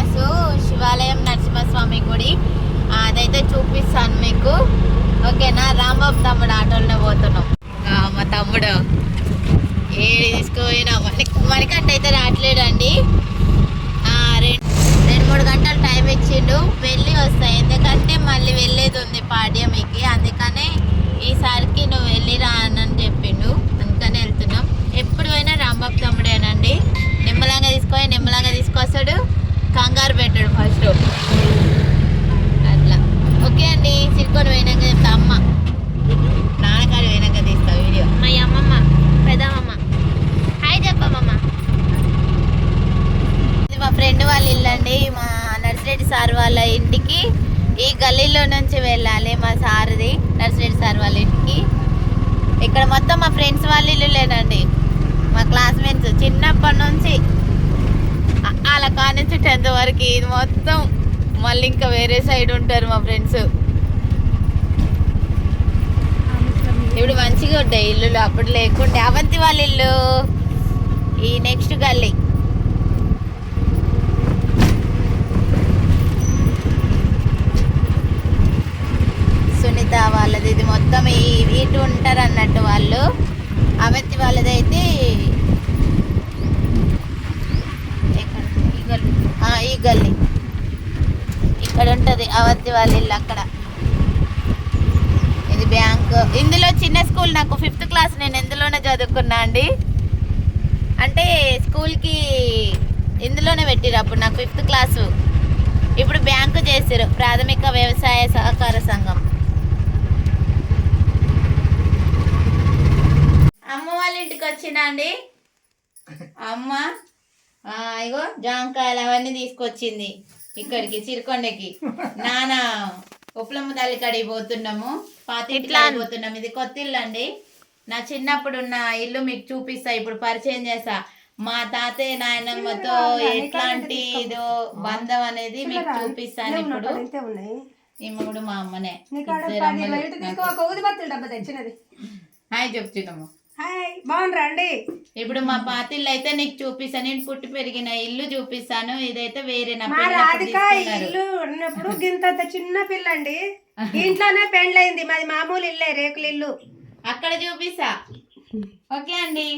Famous శివాలయం నరసింహస్వామి గుడి. అదైతే చూపిస్తాను మీకు. ఓకేనా? రాంబాబు తమ్ముడు ఆటోలోనే పోతున్నాం. మా తమ్ముడు. ఏ తీసుకుపోయినా? మనకి మనకంటే అయితే రావట్లేడండి. రెండు రెండు మూడు గంటలు టైం ఇచ్చిండు. వెళ్ళి వస్తాయి ఎందుకంటే మళ్ళీ వెళ్ళేది ఉంది పాడ్యమికి. అందుకనే ఈసారికి నువ్వు వెళ్ళి రా అని చెప్పిండు. అందుకనే అంతవరకు వరకు ఇది మొత్తం మళ్ళీ ఇంకా వేరే సైడ్ ఉంటారు మా ఫ్రెండ్స్. ఇప్పుడు మంచిగా ఉంటాయి ఇల్లులు అప్పుడు లేకుంటే అవంతి వాళ్ళ ఇల్లు. ఈ నెక్స్ట్ గల్లీ. సునీత వాళ్ళది ఇది మొత్తం ఈ ఇటు ఉంటారు అన్నట్టు వాళ్ళు. అవంతి వాళ్ళది అయితే ఎక్కడ? ఈ గల్లీ ఆ, ఈ గల్లీ ఇక్కడ ఉంటుంది అవతి వాళ్ళ ఇల్లు అక్కడ. ఇది బ్యాంక్. ఇందులో చిన్న స్కూల్ నాకు ఫిఫ్త్ క్లాస్ నేను ఎందులోనే చదువుకున్నా అండి. అంటే స్కూల్కి ఇందులోనే పెట్టిరు అప్పుడు నాకు ఫిఫ్త్ క్లాసు. ఇప్పుడు బ్యాంకు చేసారు ప్రాథమిక వ్యవసాయ సహకార సంఘం. అమ్మ వాళ్ళ ఇంటికి వచ్చినా అండి? అమ్మ. ఇగో జామకాయలు అవన్నీ తీసుకొచ్చింది ఇక్కడికి చిరుకొండకి నాన్న ఉప్లమ్మ తల్లి కాడికి పోతున్నాము పాత ఇంటికి పోతున్నాం ఇది కొత్త ఇల్లు అండి నా చిన్నప్పుడు ఉన్న ఇల్లు మీకు చూపిస్తా ఇప్పుడు పరిచయం చేస్తా. మా తాతయ్య నాయనమ్మతో ఎట్లాంటి ఇదో బంధం అనేది మీకు చూపిస్తాను ఇప్పుడు. ఈమె కూడా మా అమ్మనే. హాయ్ చెప్తున్నాము. హాయ్ అండి ఇప్పుడు మా పాతిళ్ళు అయితే నీకు చూపిస్తాను నేను పుట్టి పెరిగిన ఇల్లు చూపిస్తాను. ఇదైతే వేరే నా మా రాధిక తీసుకున్నారు. ఇల్లు ఉన్నప్పుడు గింతంత చిన్న పిల్ల అండి ఇంట్లోనే పెండ్లైంది మాది మామూలు ఇల్లే రేకుల ఇల్లు అక్కడ చూపిస్తా. ఓకే అండి.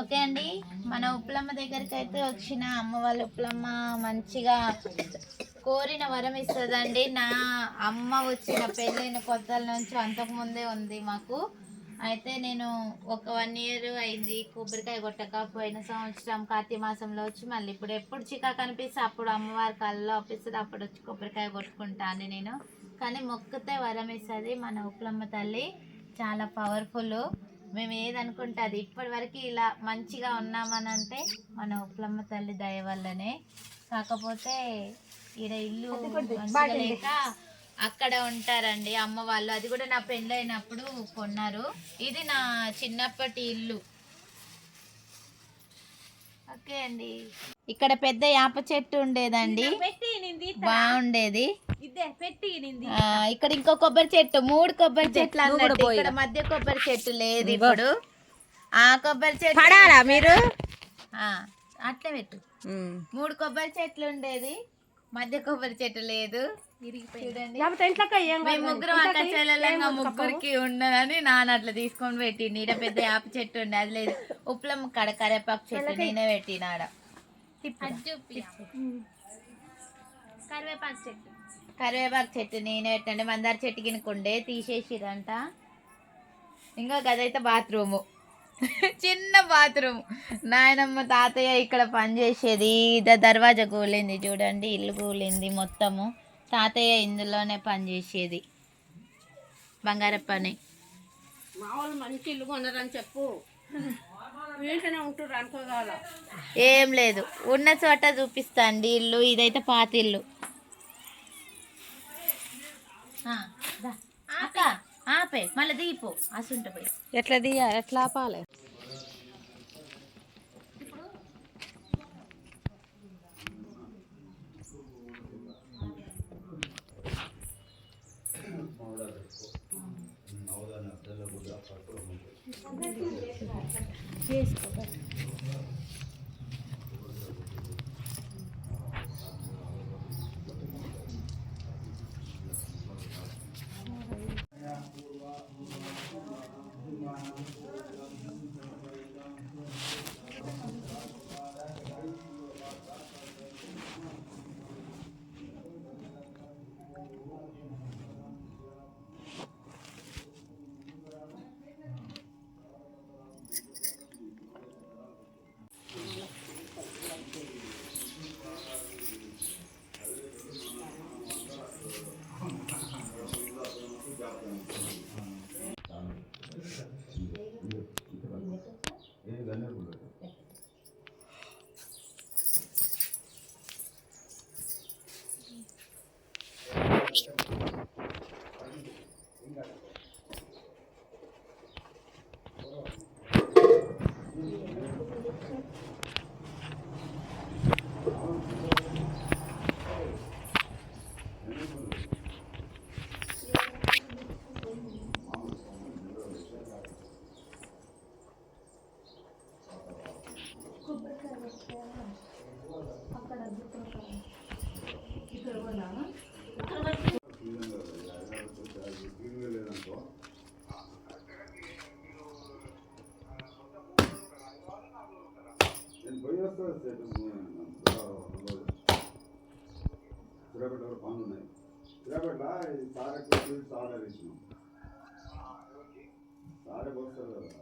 ఓకే అండి. మన ఉప్పులమ్మ దగ్గరికి అయితే వచ్చిన అమ్మ వాళ్ళ ఉప్పులమ్మ మంచిగా కోరిన వరం ఇస్తుందండి. నా అమ్మ వచ్చిన పెళ్ళైన కొత్తల నుంచి అంతకుముందే ఉంది మాకు. అయితే నేను ఒక వన్ ఇయర్ అయింది కొబ్బరికాయ కొట్టక పోయిన సంవత్సరం కార్తీక మాసంలో వచ్చి మళ్ళీ ఇప్పుడు ఎప్పుడు చికా కనిపిస్తే అప్పుడు అమ్మవారి కళ్ళలో అప్పిస్తుంది అప్పుడు వచ్చి కొబ్బరికాయ కొట్టుకుంటాను నేను. కానీ మొక్కితే వరం ఇస్తుంది. మన ఉప్పులమ్మ తల్లి చాలా పవర్ఫుల్ మేము ఏదనుకుంటే అది. ఇప్పటి వరకు ఇలా మంచిగా ఉన్నామని అంటే మన ఉప్పులమ్మ తల్లి దయ వల్లనే. కాకపోతే ఈడ ఇల్లు లేక అక్కడ ఉంటారండి అమ్మ వాళ్ళు. అది కూడా నా పెళ్ళైనప్పుడు కొన్నారు. ఇది నా చిన్నప్పటి ఇల్లు. ఓకే అండి. ఇక్కడ పెద్ద యాప చెట్టు ఉండేదండి. బాగుండేది. ఇక్కడ ఇంకో కొబ్బరి చెట్టు మూడు కొబ్బరి చెట్లు అన్నట్టు ఇక్కడ మధ్య కొబ్బరి చెట్టు లేదు ఇప్పుడు. ఆ కొబ్బరి చెట్టు పడాలా మీరు? ఆ, అట్లే పెట్టు. మూడు కొబ్బరి చెట్లు ఉండేది మధ్య కొబ్బరి చెట్టు లేదు. ముగ్గురు అక్క చెల్లెలంగా ముగ్గురికి ఉండదని నాన్న అట్లా తీసుకొని పెట్టిండు. ఈడ పెద్ద యాప చెట్టు ఉండే అది లేదు. ఉప్పులమ్మ కడ కరేపాకు చెట్టు నేనే పెట్టినాడ కరివేపాకు చెట్టు. కరివేపాకు చెట్టు నేనే పెట్టండి మందార చెట్టు గినుకుండే తీసేసిరంట ఇంకా గదైతే బాత్రూము. చిన్న బాత్రూమ్. నాయనమ్మ తాతయ్య ఇక్కడ పనిచేసేది ఇద దర్వాజా కూలింది చూడండి ఇల్లు కూలింది మొత్తము. తాతయ్య ఇందులోనే పనిచేసేది బంగార పని మామూలు మంచి ఇల్లు చెప్పు. ఏం లేదు. ఉన్న చోట చూపిస్తా అండి ఇల్లు. ఇదైతే పాత ఇల్లు. అక్క ఆపే. మళ్ళీ దీపు. అసుంట పోయి. ఎట్లా దియ్య? ఎట్లా ఆపాలి? సిరాపేట పనులు ఉన్నాయి సిరాపేట ఈ సారెక్కి సారే ఇచ్చినాం సారే పోస్తారు కదా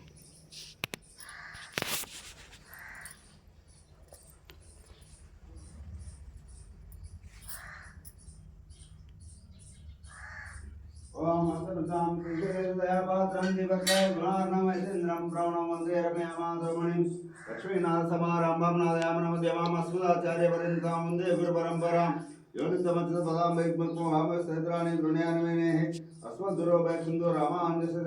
व्यापात्रं दिवकगुणार्णमेन्द्रं प्रणवन्दे रमयामाधुमणिं लक्ष्मीनाथसमारम्भं नादयामनमद्यमामस्मदाचार्यपर्यन्तां वंदे गुरुपरम्परां योनितमच्चपदाम्बैक्मत्वमहामस्त्रैत्राणि गृण्यान्मेनेः अस्मद्गुरोभैसुन्दो रामाहन्यस्य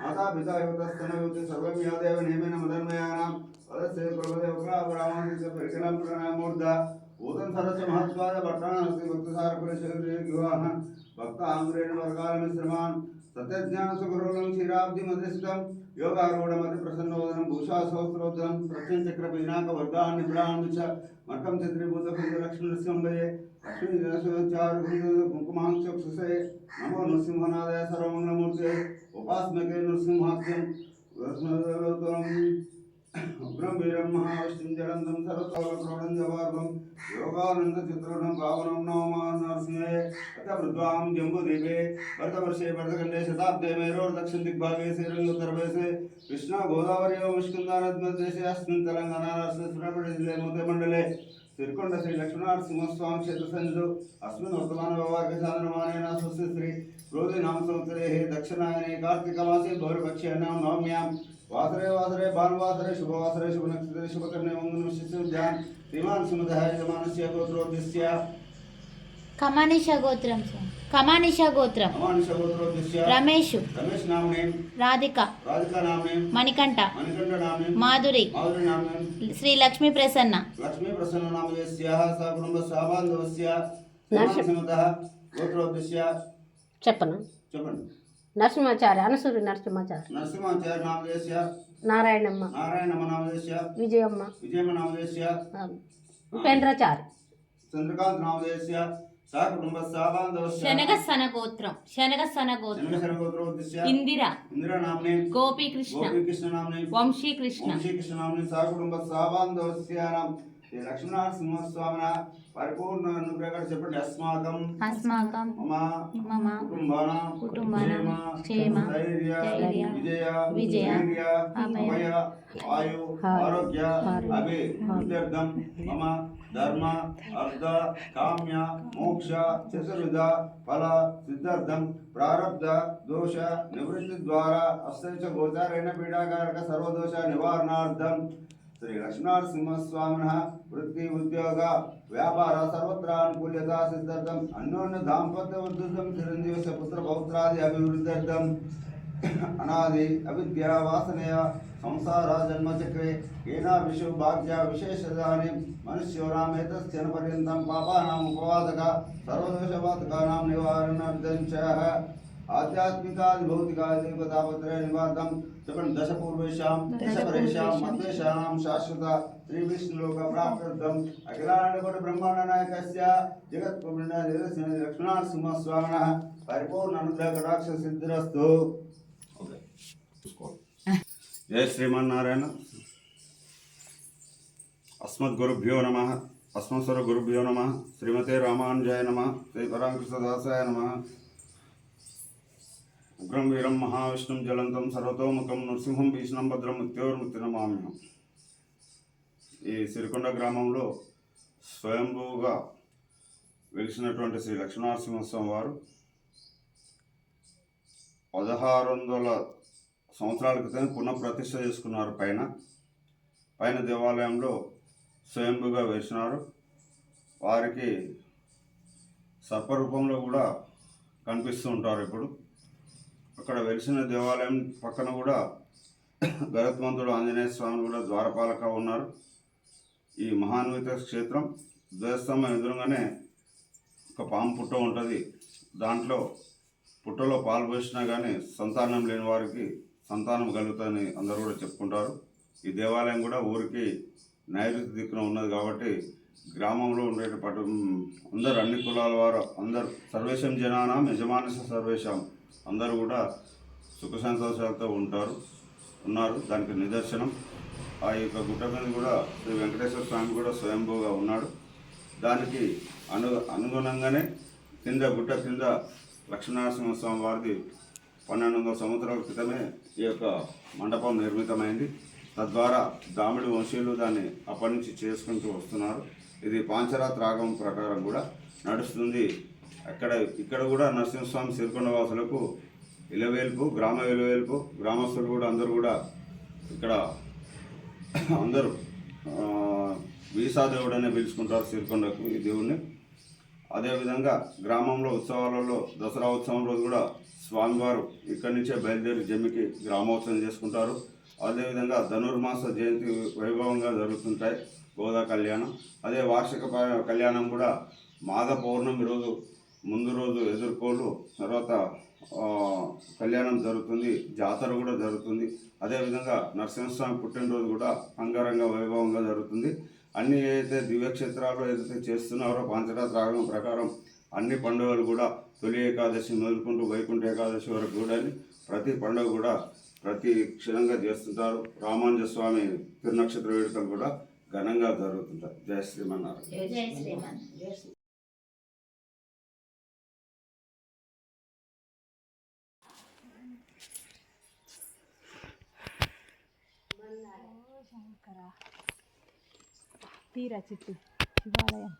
माता पिता युवतस्तनयुक्ति सर्वं यादेव नियमेन मदन्मयानां पदस्य प्रभुदेवकरापरामादिस्य परिकलं प्रणयमूर्धा भूतं सरस्य महत्त्वाय वर्तनानस्ति भक्तसारपुरशरीरिवाहन् भक्ताङ्ग्रेण वर्गालमिश्रमान् సతజ్ఞానసుగురుణం క్షీరాబ్దిమదృష్టం మధ్య ప్రసన్నోదనం భూషాసహస్రోదనం ప్రత్యంచక్ర పీనాక వర్గాన్ని బ్రాహ్మిచ మఠం చంద్రీభూత కుంభలక్ష్మీనృసింహయే లక్ష్మీచారు కుంకుమాంక్షే నమో నృసింహనాదయ సర్వమంగళమూర్తి ఉపాస్మకే నృసింహాఖ్యం బ్రహ్మీరమ్మస్తుంజడంతం సరస్వలం జవార్గం యోగానంద చిత్రోణం భావనం నవమానర్సింహే అత వృద్వాం జంబుదీపే భరతవర్షే భరతఖండే శతాబ్దే మేరోర్ దక్షిణ దిగ్భాగే శ్రీరంగోత్తరవేసే కృష్ణా గోదావరి ముష్కిందానద్మదేశే అస్మిన్ తెలంగాణ రాష్ట్ర శ్రీనగర్ జిల్లా మోతే మండలే శ్రీకొండ శ్రీ లక్ష్మణారసింహస్వామి క్షేత్ర సన్నిధు అస్మిన్ వర్తమాన వ్యవహారక చాంద్రమానేన స్వస్తి శ్రీ రోది నామ సంవత్సరే దక్షిణాయనే కార్తీకమాసే గౌరవక్ష్యాం నవమ్యాం వాసరే వాసరే భానువాసరే శుభవాసరే శుభ నక్షత్రే శుభకర్ణే మంగళం శిశుర్జాన్ శ్రీమాన్ సుమదః యజమానస్య గోత్రోద్యస్య కమానిష గోత్రం సార్ కమానిష గోత్రం అమానుష గోత్రోద్యస్య రమేష్ రమేష్ నామనే రాధిక రాధికా నామనే మణికంఠ మణికంఠ నామనే మాధురి మాధురి నామనే శ్రీ లక్ష్మీ ప్రసన్న లక్ష్మీ ప్రసన్న నామయస్యాః స కుటుంబ సాబాంధవస్య సుమదః గోత్రోద్యస్య చెప్పను? చెప్పండి। నరసింహాచార్య అనసూరి నరసింహాచార్య. నరసింహాచార్య నామదేశ్య నారాయణమ్మ. నారాయణమ నామదేశ్య విజయమ్మ. విజయమ నామదేశ్య ఉపేంద్రచారి. చంద్రకాంత్ నామదేశ్య సాబాంధవస్య శనగసన గోత్రం శనగసన గోత్రం ఇందిర. ఇందిరా నామనే. గోపీకృష్ణ. గోపీకృష్ణ నామనే. వంశీకృష్ణ. వంశీకృష్ణ నామనే. సా కుటుంబ సాబాంధవస్యానాం శ్రీ లక్ష్మీనారాయణ సింహస్వామిన పరిపూర్ణ అనుగ్రహం చెప్పండి అస్మాకం అస్మాకం మమ మమ కుటుంబానాం కుటుంబానాం క్షేమ క్షేమ, ధైర్య ధైర్య, విజయ విజయ, వీర్య అభయ, అభయ ఆయు ఆరోగ్య అభి వృద్ధ్యర్థం మమ ధర్మ అర్థ కామ్య మోక్ష చతుర్విధ ఫల సిద్ధార్థం ప్రారబ్ధ దోష నివృత్తి ద్వారా అష్టైష గోచారైన పీడాకారక సర్వదోష నివారణార్థం శ్రీ లక్ష్మీనరసింహస్వామిన వృత్తి ఉద్యోగ వ్యాపార సర్వత్ర అనుకూల్యత సిద్ధార్థం అన్యోన్య దాంపత్య ఉద్ధృతం చిరంజీవ పుత్ర పౌత్రాది అభివృద్ధ్యర్థం అనాది అవిద్య వాసనయ సంసార జన్మచక్రే ఏనా విషు భాగ్య విశేషదాని మనుష్యోనామేతస్యన పర్యంతం పాపానాం ఉపవాదక సర్వదోషవాతకానాం నివారణార్థం చ आध्यात्मिका भौतिकादि पदापत्र निवातम चपन दश पूर्वेशां दश परेशां मध्वेशां शाश्वत त्रिविष्णुलोक प्राप्तम अखिलांडकोट ब्रह्मांड नायकस्य जगत प्रबंध परिपूर्ण अनुग्रह कटाक्ष सिद्धिरस्तु जय श्रीमन्नारायण। अस्मद्गुरुभ्यो नमः। अस्मत्सर गुरुभ्यो नमः। श्रीमते रामानुजाय नमः। श्री परांकृष्णदासाय नमः। ఉగ్రం వీరం మహావిష్ణుం జలంతం సర్వతోముఖం నృసింహం భీష్ణం భద్రం మృత్యోర్మృత్యు నమామ్యం ఈ సిరికొండ గ్రామంలో స్వయంభూగా వెలిసినటువంటి శ్రీ లక్ష్మీనరసింహస్వామి వారు పదహారు వందల సంవత్సరాల క్రితం పునఃప్రతిష్ఠ చేసుకున్నారు పైన. పైన దేవాలయంలో స్వయంభుగా వేసినారు. వారికి సర్పరూపంలో కూడా కనిపిస్తూ ఉంటారు ఇప్పుడు. అక్కడ వెలిసిన దేవాలయం పక్కన కూడా గరుత్మంతుడు ఆంజనేయ స్వామి కూడా ద్వారపాలక ఉన్నారు. ఈ మహాన్విత క్షేత్రం ధ్వజస్తంభం ఎదురుగానే ఒక పాము పుట్ట ఉంటుంది. దాంట్లో పుట్టలో పాలు పోసినా కానీ సంతానం లేని వారికి సంతానం కలుగుతుందని అందరూ కూడా చెప్పుకుంటారు. ఈ దేవాలయం కూడా ఊరికి నైరుతి దిక్కున ఉన్నది కాబట్టి గ్రామంలో ఉండే పటు అందరు అన్ని కులాల వారు అందరు సర్వేశం జనానాం యజమానస సర్వేశం అందరూ కూడా సుఖ సంతోషాలతో ఉంటారు ఉన్నారు. దానికి నిదర్శనం. ఆ యొక్క గుట్ట మీద కూడా శ్రీ వెంకటేశ్వర స్వామి కూడా స్వయంభూగా ఉన్నాడు. దానికి అను అనుగుణంగానే కింద గుట్ట కింద లక్ష్మీనరసింహ స్వామి వారిది పన్నెండు వందల సంవత్సరాల క్రితమే ఈ యొక్క మండపం నిర్మితమైంది. తద్వారా దామిడి వంశీయులు దాన్ని అప్పటి నుంచి చేసుకుంటూ వస్తున్నారు. ఇది పాంచరాత్ రాగం ప్రకారం కూడా నడుస్తుంది. అక్కడ ఇక్కడ కూడా నరసింహస్వామి సిరికొండ వాసులకు ఇలవేల్పు గ్రామ ఇలవేల్పు గ్రామస్తులు కూడా అందరూ కూడా ఇక్కడ అందరూ వీసా దేవుడు పిలుచుకుంటారు సిరికొండకు ఈ దేవుడిని అదేవిధంగా గ్రామంలో ఉత్సవాలలో దసరా ఉత్సవం రోజు కూడా స్వామివారు ఇక్కడి నుంచే బయలుదేరి జమ్మికి గ్రామోత్సవం చేసుకుంటారు. అదేవిధంగా ధనుర్మాస జయంతి వైభవంగా జరుగుతుంటాయి గోదా కళ్యాణం. అదే వార్షిక ప- కళ్యాణం కూడా మాఘ పౌర్ణమి రోజు ముందు రోజు ఎదుర్కోలు తర్వాత కళ్యాణం జరుగుతుంది జాతర కూడా జరుగుతుంది. అదేవిధంగా నరసింహస్వామి పుట్టినరోజు కూడా అంగరంగ వైభవంగా జరుగుతుంది. అన్ని ఏదైతే దివ్యక్షేత్రాలు ఏదైతే చేస్తున్నారో పంచరాత్ర ఆగమం ప్రకారం అన్ని పండుగలు కూడా తొలి ఏకాదశి మొదలుకుంటూ వైకుంఠ ఏకాదశి వరకు కూడా ప్రతి పండుగ కూడా ప్రతి క్షణంగా చేస్తుంటారు. రామానుజ స్వామి తిరునక్షత్ర వేడుకలు కూడా ఘనంగా జరుగుతుంటారు జయ శ్రీమన్నారాయణ. తీరా చిట్టి శివాలయం